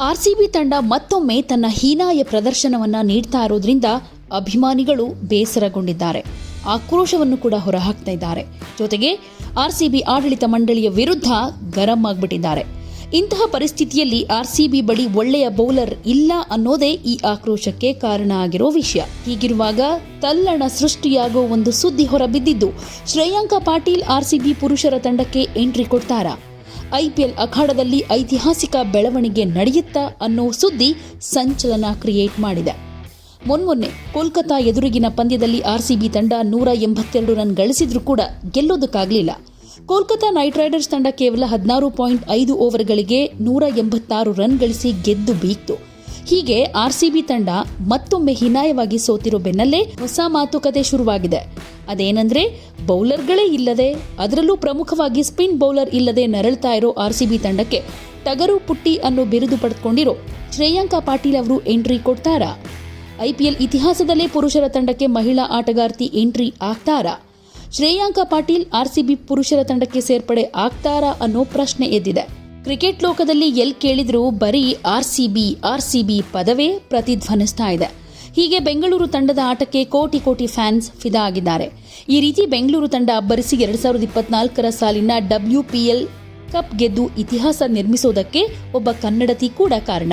RCB ತಂಡ ಮತ್ತೊಮ್ಮೆ ತನ್ನ ಹೀನಾಯ ಪ್ರದರ್ಶನವನ್ನ ನೀಡ್ತಾ ಇರೋದ್ರಿಂದ ಅಭಿಮಾನಿಗಳು ಬೇಸರಗೊಂಡಿದ್ದಾರೆ. ಆಕ್ರೋಶವನ್ನು ಕೂಡ ಹೊರಹಾಕ್ತಾ ಇದ್ದಾರೆ. ಜೊತೆಗೆ ಆರ್ಸಿಬಿ ಆಡಳಿತ ಮಂಡಳಿಯ ವಿರುದ್ಧ ಗರಂ ಆಗ್ಬಿಟ್ಟಿದ್ದಾರೆ. ಇಂತಹ ಪರಿಸ್ಥಿತಿಯಲ್ಲಿ ಆರ್ಸಿಬಿ ಬಳಿ ಒಳ್ಳೆಯ ಬೌಲರ್ ಇಲ್ಲ ಅನ್ನೋದೇ ಈ ಆಕ್ರೋಶಕ್ಕೆ ಕಾರಣ ಆಗಿರೋ ವಿಷಯ. ಹೀಗಿರುವಾಗ ತಲ್ಲಣ ಸೃಷ್ಟಿಯಾಗೋ ಒಂದು ಸುದ್ದಿ ಹೊರಬಿದ್ದಿದ್ದು, ಶ್ರೇಯಾಂಕ ಪಾಟೀಲ್ ಆರ್ಸಿಬಿ ಪುರುಷರ ತಂಡಕ್ಕೆ ಎಂಟ್ರಿ ಕೊಡ್ತಾರಾ? ಐಪಿಎಲ್ ಅಖಾಡದಲ್ಲಿ ಐತಿಹಾಸಿಕ ಬೆಳವಣಿಗೆ ನಡೆಯುತ್ತಾ ಅನ್ನೋ ಸುದ್ದಿ ಸಂಚಲನ ಕ್ರಿಯೇಟ್ ಮಾಡಿದೆ. ಮೊನ್ಮೊನ್ನೆ ಕೋಲ್ಕತಾ ಎದುರಿಗಿನ ಪಂದ್ಯದಲ್ಲಿ ಆರ್ಸಿಬಿ ತಂಡ ನೂರ ಎಂಬತ್ತೆರಡು ರನ್ ಗಳಿಸಿದ್ರೂ ಕೂಡ ಗೆಲ್ಲೋದಕ್ಕಾಗಲಿಲ್ಲ. ಕೋಲ್ಕತಾ ನೈಟ್ ರೈಡರ್ಸ್ ತಂಡ ಕೇವಲ ಹದಿನಾರು ಪಾಯಿಂಟ್ ಐದು ಓವರ್ಗಳಿಗೆ ನೂರ ಎಂಬತ್ತಾರು ರನ್ ಗಳಿಸಿ ಗೆದ್ದು ಬೀಗ್ತು. ಹೀಗೆ ಆರ್ಸಿಬಿ ತಂಡ ಮತ್ತೊಮ್ಮೆ ಹೀನಾಯವಾಗಿ ಸೋತಿರೋ ಬೆನ್ನಲ್ಲೇ ಹೊಸ ಮಾತುಕತೆ ಶುರುವಾಗಿದೆ. ಅದೇನಂದ್ರೆ, ಬೌಲರ್ಗಳೇ ಇಲ್ಲದೆ, ಅದರಲ್ಲೂ ಪ್ರಮುಖವಾಗಿ ಸ್ಪಿನ್ ಬೌಲರ್ ಇಲ್ಲದೆ ನರಳ್ತಾ ಇರೋ ಆರ್ಸಿಬಿ ತಂಡಕ್ಕೆ ಟಗರು ಪುಟ್ಟಿ ಅನ್ನೋ ಬಿರುದು ಪಡೆದುಕೊಂಡಿರೋ ಶ್ರೇಯಾಂಕ ಪಾಟೀಲ್ ಅವರು ಎಂಟ್ರಿ ಕೊಡ್ತಾರಾ? ಐಪಿಎಲ್ ಇತಿಹಾಸದಲ್ಲೇ ಪುರುಷರ ತಂಡಕ್ಕೆ ಮಹಿಳಾ ಆಟಗಾರ್ತಿ ಎಂಟ್ರಿ ಆಗ್ತಾರಾ? ಶ್ರೇಯಾಂಕ ಪಾಟೀಲ್ ಆರ್ಸಿಬಿ ಪುರುಷರ ತಂಡಕ್ಕೆ ಸೇರ್ಪಡೆ ಆಗ್ತಾರಾ ಅನ್ನೋ ಪ್ರಶ್ನೆ ಎದ್ದಿದೆ. ಕ್ರಿಕೆಟ್ ಲೋಕದಲ್ಲಿ ಎಲ್ ಕೇಳಿದರೂ ಬರೀ ಆರ್ಸಿಬಿ ಆರ್ಸಿಬಿ ಪದವೇ ಪ್ರತಿಧ್ವನಿಸ್ತಾ ಇದೆ. ಹೀಗೆ ಬೆಂಗಳೂರು ತಂಡದ ಆಟಕ್ಕೆ ಕೋಟಿ ಕೋಟಿ ಫ್ಯಾನ್ಸ್ ಫಿದಾ ಆಗಿದ್ದಾರೆ ಈ ರೀತಿ ಬೆಂಗಳೂರು ತಂಡ ಅಬ್ಬರಿಸಿ ಎರಡ್ ಸಾವಿರದ ಇಪ್ಪತ್ನಾಲ್ಕರ ಸಾಲಿನ ಡಬ್ಲ್ಯೂಪಿಎಲ್ ಕಪ್ ಗೆದ್ದು ಇತಿಹಾಸ ನಿರ್ಮಿಸೋದಕ್ಕೆ ಒಬ್ಬ ಕನ್ನಡತಿ ಕೂಡ ಕಾರಣ.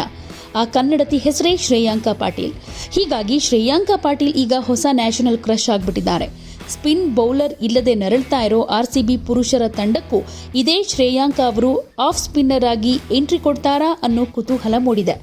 ಆ ಕನ್ನಡತಿ ಹೆಸರೇ ಶ್ರೇಯಾಂಕ ಪಾಟೀಲ್. ಹೀಗಾಗಿ ಶ್ರೇಯಾಂಕ ಪಾಟೀಲ್ ಈಗ ಹೊಸ ನ್ಯಾಷನಲ್ ಕ್ರಶ್ ಆಗ್ಬಿಟ್ಟಿದ್ದಾರೆ. ಸ್ಪಿನ್ ಬೌಲರ್ ಇಲ್ಲದೆ ನರಳ್ತಾ ಇರೋ ಆರ್ಸಿಬಿ ಪುರುಷರ ತಂಡಕ್ಕೂ ಇದೇ ಶ್ರೇಯಾಂಕ ಅವರು ಆಫ್ ಸ್ಪಿನ್ನರ್ ಆಗಿ ಎಂಟ್ರಿ ಕೊಡ್ತಾರಾ ಅನ್ನೋ ಕುತೂಹಲ ಮೂಡಿದೆ.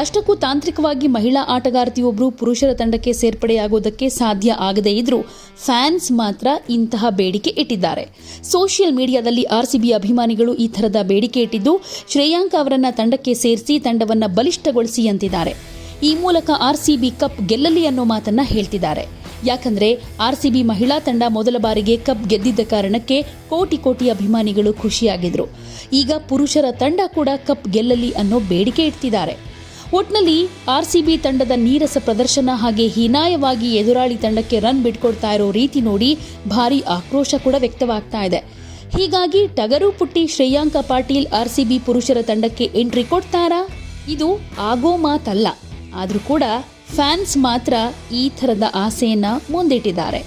ಅಷ್ಟಕ್ಕೂ ತಾಂತ್ರಿಕವಾಗಿ ಮಹಿಳಾ ಆಟಗಾರ್ತಿಯೊಬ್ಬರು ಪುರುಷರ ತಂಡಕ್ಕೆ ಸೇರ್ಪಡೆಯಾಗೋದಕ್ಕೆ ಸಾಧ್ಯ ಆಗದೇ ಇದ್ರೂ ಫ್ಯಾನ್ಸ್ ಮಾತ್ರ ಇಂತಹ ಬೇಡಿಕೆ ಇಟ್ಟಿದ್ದಾರೆ. ಸೋಷಿಯಲ್ ಮೀಡಿಯಾದಲ್ಲಿ ಆರ್ಸಿಬಿ ಅಭಿಮಾನಿಗಳು ಈ ಥರದ ಬೇಡಿಕೆ ಇಟ್ಟಿದ್ದು ಶ್ರೇಯಾಂಕ ಅವರನ್ನ ತಂಡಕ್ಕೆ ಸೇರಿಸಿ ತಂಡವನ್ನ ಬಲಿಷ್ಠಗೊಳಿಸಿ ಅಂತಿದ್ದಾರೆ. ಈ ಮೂಲಕ ಆರ್ಸಿಬಿ ಕಪ್ ಗೆಲ್ಲಲಿ ಅನ್ನೋ ಮಾತನ್ನ ಹೇಳ್ತಿದ್ದಾರೆ. ಯಾಕಂದ್ರೆ ಆರ್ಸಿಬಿ ಮಹಿಳಾ ತಂಡ ಮೊದಲ ಬಾರಿಗೆ ಕಪ್ ಗೆದ್ದಿದ್ದ ಕಾರಣಕ್ಕೆ ಕೋಟಿ ಕೋಟಿ ಅಭಿಮಾನಿಗಳು ಖುಷಿಯಾಗಿದ್ರು. ಈಗ ಪುರುಷರ ತಂಡ ಕೂಡ ಕಪ್ ಗೆಲ್ಲಲಿ ಅನ್ನೋ ಬೇಡಿಕೆ ಇಡ್ತಿದ್ದಾರೆ. ಒಟ್ನಲ್ಲಿ ಆರ್ಸಿಬಿ ತಂಡದ ನೀರಸ ಪ್ರದರ್ಶನ ಹಾಗೆ ಹೀನಾಯವಾಗಿ ಎದುರಾಳಿ ತಂಡಕ್ಕೆ ರನ್ ಬಿಟ್ಕೊಡ್ತಾ ಇರೋ ರೀತಿ ನೋಡಿ ಭಾರಿ ಆಕ್ರೋಶ ಕೂಡ ವ್ಯಕ್ತವಾಗ್ತಾ ಇದೆ. ಹೀಗಾಗಿ ಟಗರು ಪುಟ್ಟಿ ಶ್ರೇಯಾಂಕ ಪಾಟೀಲ್ ಆರ್ಸಿಬಿ ಪುರುಷರ ತಂಡಕ್ಕೆ ಎಂಟ್ರಿ ಕೊಡ್ತಾರಾ? ಇದು ಆಗೋ ಮಾತಲ್ಲ. ಆದರೂ ಕೂಡ ಫ್ಯಾನ್ಸ್ ಮಾತ್ರ ಈ ಥರದ ಆಸೆಯನ್ನ ಮುಂದಿಟ್ಟಿದ್ದಾರೆ.